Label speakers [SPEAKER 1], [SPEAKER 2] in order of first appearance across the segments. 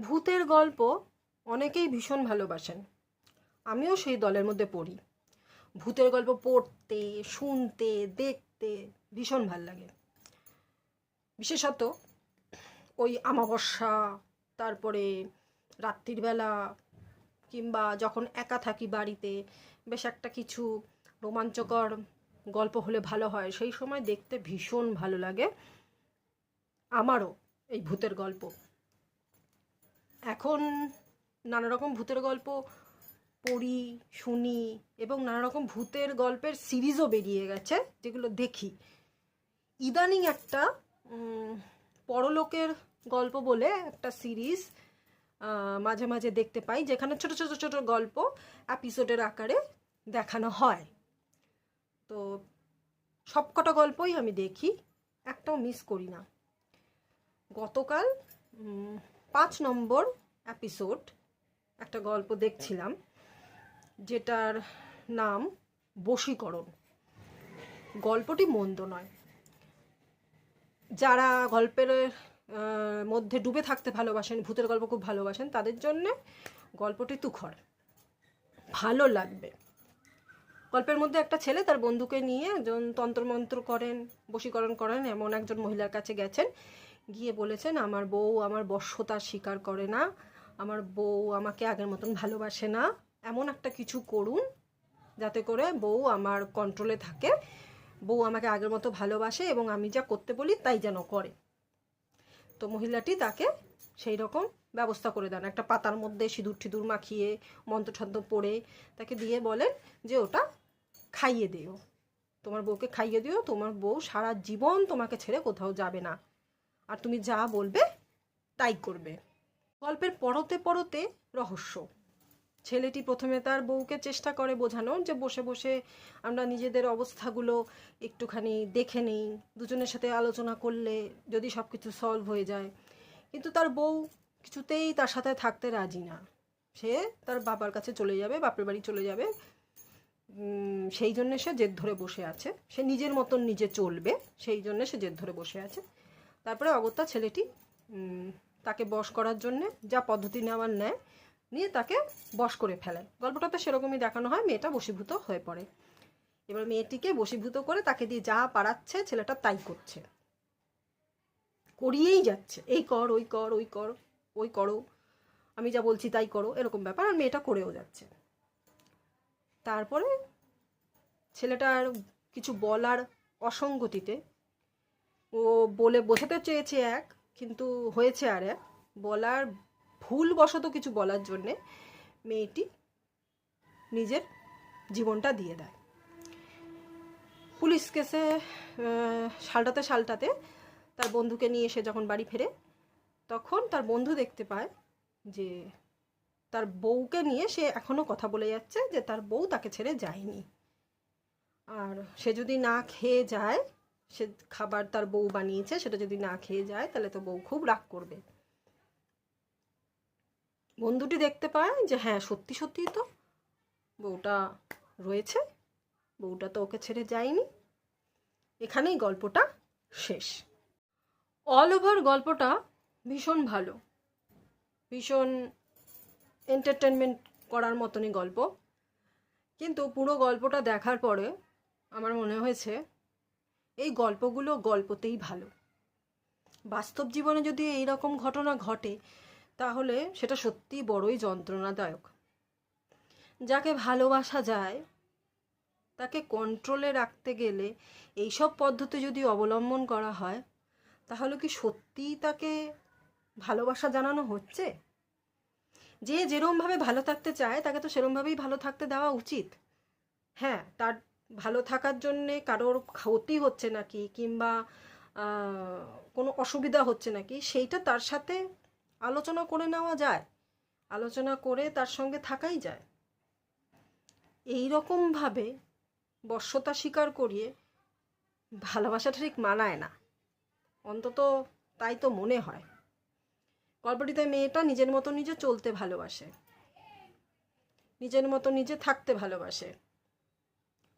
[SPEAKER 1] ভূতের গল্প অনেকেই ভীষণ ভালোবাসেন। আমিও সেই দলের মধ্যে পড়ি। ভূতের গল্প পড়তে, শুনতে, দেখতে ভীষণ ভালো লাগে। বিশেষত ওই আমাবস্যা তারপরে রাত্রির বেলা কিংবা যখন একা থাকি বাড়িতে, বেশ একটা কিছু রোমাঞ্চকর গল্প হলে ভালো হয়, সেই সময় দেখতে ভীষণ ভালো লাগে। আমারও এই ভূতের গল্প। এখন নানা রকম ভূতের গল্প পড়ি, শুনি এবং নানা রকম ভূতের গল্পের সিরিজও বেরিয়ে গেছে, যেগুলো দেখি। ইদানিং একটা পরলোকের গল্প বলে একটা সিরিজ মাঝে মাঝে দেখতে পাই, যেখানে ছোট ছোট ছোট গল্প এপিসোডের আকারে দেখানো হয়। তো সবকটা গল্পই আমি দেখি, একটাও মিস করি না। গতকাল পাঁচ নম্বর এপিসোড একটা গল্প দেখছিলাম, যেটার নাম বশীকরণ। গল্পটি মন্দ নয়। যারা গল্পের মধ্যে ডুবে থাকতে ভালোবাসেন, ভূতের গল্প খুব ভালোবাসেন, তাদের জন্য গল্পটি তুখর। ভালো লাগবে। গল্পের মধ্যে একটা ছেলে তার বন্ধুকে নিয়ে একজন তন্ত্রমন্ত্র করেন, বশীকরণ করেন, এমন একজন মহিলার কাছে গেছেন, গিয়ে বলেছেন, আমার বউ আমার বশ্যতার স্বীকার করে না আমার বউ আমাকে আগের মতন ভালোবাসে না। এমন একটা কিছু করুন যাতে করে বউ আমার কন্ট্রোলে থাকে। বউ আমাকে আগের মতো ভালোবাসে এবং আমি যা করতে বলি তাই যেন করে। তো মহিলাটি তাকে সেই রকম ব্যবস্থা করে দেন। একটা পাতার মধ্যে সিঁদুর টিঁদুর মাখিয়ে মন্ত্রছন্দ পড়ে তাকে দিয়ে বলেন যে ওটা খাইয়ে দিও। তোমার বউকে খাইয়ে দিও, তোমার বউ সারা জীবন তোমাকে ছেড়ে কোথাও যাবে না। আর তুমি যা বলবে তাই করবে। গল্পের পরতে পরতে রহস্য। ছেলেটি প্রথমে তার বউকে চেষ্টা করে বোঝানোর যে বসে বসে আমরা নিজেদের অবস্থাগুলো একটুখানি দেখে নিই, দুজনের সাথে আলোচনা করলে যদি সব কিছু সলভ হয়ে যায়। কিন্তু তার বউ কিছুতেই তার সাথে থাকতে রাজি না। সে তার বাবার কাছে চলে যাবে, বাপের বাড়ি চলে যাবে। সেই জন্যে সে জেদ ধরে বসে আছে। সে নিজের মতন নিজে চলবে, সেই জন্যে সে জেদ ধরে বসে আছে। তারপরে অগত্যা ছেলেটি তাকে বশ করার জন্যে যা পদ্ধতি নেওয়ার নেয় নিয়ে তাকে বশ করে ফেলে। গল্পটাতে সেরকমই দেখানো হয়, মেয়েটা বশীভূত হয়ে পড়ে। এবার মেয়েটিকে বশীভূত করে তাকে দিয়ে যা পারাচ্ছে ছেলেটা তাই করছে। করিয়েই যাচ্ছে, এই কর, ওই কর ওই কর, ওই করো, আমি যা বলছি তাই করো, এরকম ব্যাপার, আর মেয়েটা করেও যাচ্ছে। তারপরে ছেলেটার কিছু বলার অসঙ্গতিতে ও বলে, বোঝাতে চেয়েছে এক কিন্তু হয়েছে আর এক। বলার ভুলবশত কিছু বলার জন্যে মেয়েটি নিজের জীবনটা দিয়ে দেয়। পুলিশ কেসে সালটাতে সালটাতে তার বন্ধুকে নিয়ে এসে যখন বাড়ি ফেরে, তখন তার বন্ধু দেখতে পায় যে তার বউকে নিয়ে সে এখনও কথা বলে যাচ্ছে যে তার বউ তাকে ছেড়ে যায়নি। আর সে যদি না খেয়ে যায় সে খাবার তার বউ বানিয়েছে, সেটা যদি না খেয়ে যায়, তাহলে তো বউ খুব রাগ করবে। বন্ধুটি দেখতে পায় যে হ্যাঁ সত্যি, সত্যিই তো বউটা রয়েছে, বউটা তো ওকে ছেড়ে যায়নি। এখানেই গল্পটা শেষ। অল ওভার গল্পটা ভীষণ ভালো। ভীষণ এন্টারটেনমেন্ট করার মতনই গল্প। কিন্তু পুরো গল্পটা দেখার পরে আমার মনে হয়েছে এই গল্পগুলো গল্পতেই ভালো। বাস্তব জীবনে যদি এই রকম ঘটনা ঘটে, তাহলে সেটা সত্যি বড়ই যন্ত্রণাদায়ক। যাকে ভালোবাসা যায়, তাকে কন্ট্রোলে রাখতে গেলে এইসব পদ্ধতি যদি অবলম্বন করা হয়, তাহলে কি সত্যিই তাকে ভালোবাসা জানানো হচ্ছে? যে যেরমভাবে ভালো থাকতে চায়, তাকে তো সেরমভাবেই ভালো থাকতে দেওয়া উচিত। হ্যাঁ তার ভালো থাকার জন্যে কারোর ক্ষতি হচ্ছে নাকি কিংবা কোনো অসুবিধা হচ্ছে নাকি, সেইটা তার সাথে আলোচনা করে নেওয়া যায়। আলোচনা করে তার সঙ্গে থাকাই যায়। এই রকমভাবে বশ্যতা স্বীকার করিয়ে ভালোবাসাটা ঠিক মানায় না। অন্তত তাই তো মনে হয়। গল্পটিতে মেয়েটা নিজের মতো নিজে চলতে ভালোবাসে। নিজের মতো নিজে থাকতে ভালোবাসে।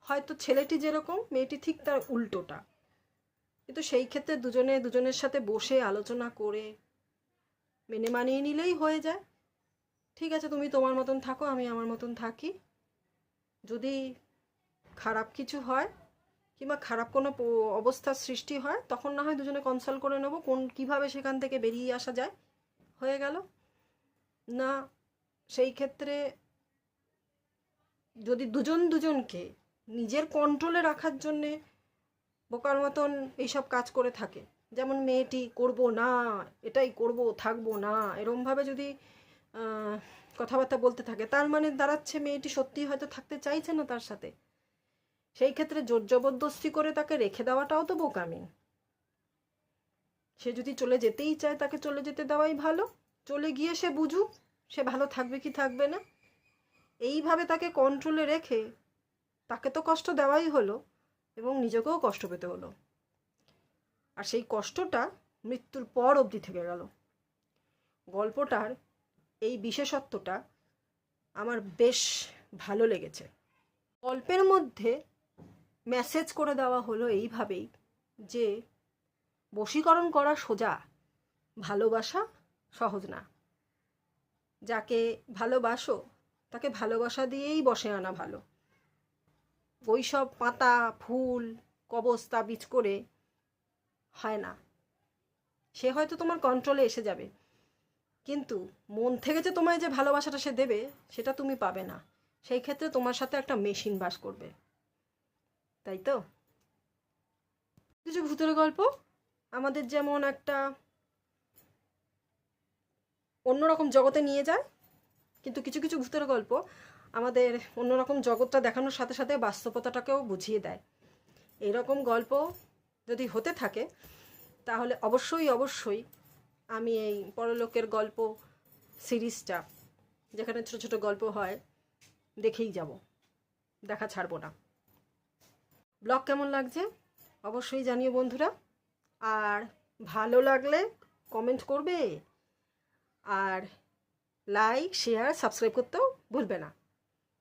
[SPEAKER 1] হয়তো ছেলেটি যেরকম, মেয়েটি ঠিক তার উল্টোটা। কিন্তু সেই ক্ষেত্রে দুজনে দুজনের সাথে বসে আলোচনা করে মেনে মানিয়ে নিলেই হয়ে যায়। ঠিক আছে, তুমি তোমার মতন থাকো, আমি আমার মতন থাকি। যদি খারাপ কিছু হয় কিংবা খারাপ কোনো অবস্থার সৃষ্টি হয়, তখন না হয় দুজনে কনসাল্ট করে নেব, কোন, কীভাবে সেখান থেকে বেরিয়ে আসা যায়। হয়ে গেল। না, সেই ক্ষেত্রে যদি দুজন দুজনকে নিজের কন্ট্রোলে রাখার জন্যে বোকার মতন এইসব কাজ করে থাকে। যেমন মেয়েটি, করব না, এটাই করব, থাকব না। এরমভাবে যদি কথাবার্তা বলতে থাকে, তার মানে দাঁড়াচ্ছে মেয়েটি সত্যি হয়তো থাকতে চাইছে না তার সাথে। সেই ক্ষেত্রে জোর জবরদস্তি করে তাকে রেখে দেওয়াটাও তো বোকামি। সে যদি চলে যেতেই চায়, তাকে চলে যেতে দেওয়াই ভালো। চলে গিয়ে সে বুঝুক, সে ভালো থাকবে কি থাকবে না। এইভাবে তাকে কন্ট্রোলে রেখে তাকে তো কষ্ট দেওয়াই হলো এবং নিজেকেও কষ্ট পেতে হলো। আর সেই কষ্টটা মৃত্যুর পর অবধি থেকে গেল। গল্পটার এই বিশেষত্বটা আমার বেশ ভালো লেগেছে। গল্পের মধ্যে মেসেজ করে দেওয়া হলো এইভাবেই যে, বশীকরণ করা সোজা, ভালোবাসা সহজ না। যাকে ভালোবাসো, তাকে ভালোবাসা দিয়েই বসে আনা ভালো। ওই সব পাতা, ফুল কবচ তাবিজ করে হয় না। সে হয়তো তোমার কন্ট্রোলে এসে যাবে। কিন্তু মন থেকে যে তোমায় যে ভালোবাসাটা সে দেবে, সেটা তুমি পাবে না। সেই ক্ষেত্রে তোমার সাথে একটা মেশিন বাস করবে। তাই তো? কিছু ভূতের গল্প, আমাদের যেমন একটা অন্যরকম জগতে নিয়ে যায়, কিন্তু কিছু কিছু ভূতের গল্প আমাদের অন্যরকম জগৎটা দেখানোর সাথে সাথে বাস্তবতাটাকেও বুঝিয়ে দেয়। এরকম গল্প যদি হতে থাকে, তাহলে অবশ্যই অবশ্যই আমি এই পরলোকের গল্প সিরিজটা, যেখানে ছোট ছোট গল্প হয়, দেখেই যাব। দেখা ছাড়বো না। ব্লগ কেমন লাগছে? অবশ্যই জানিও বন্ধুরা। আর ভালো লাগলে কমেন্ট করবে। আর লাইক, শেয়ার, সাবস্ক্রাইব করতেও ভুলবে না।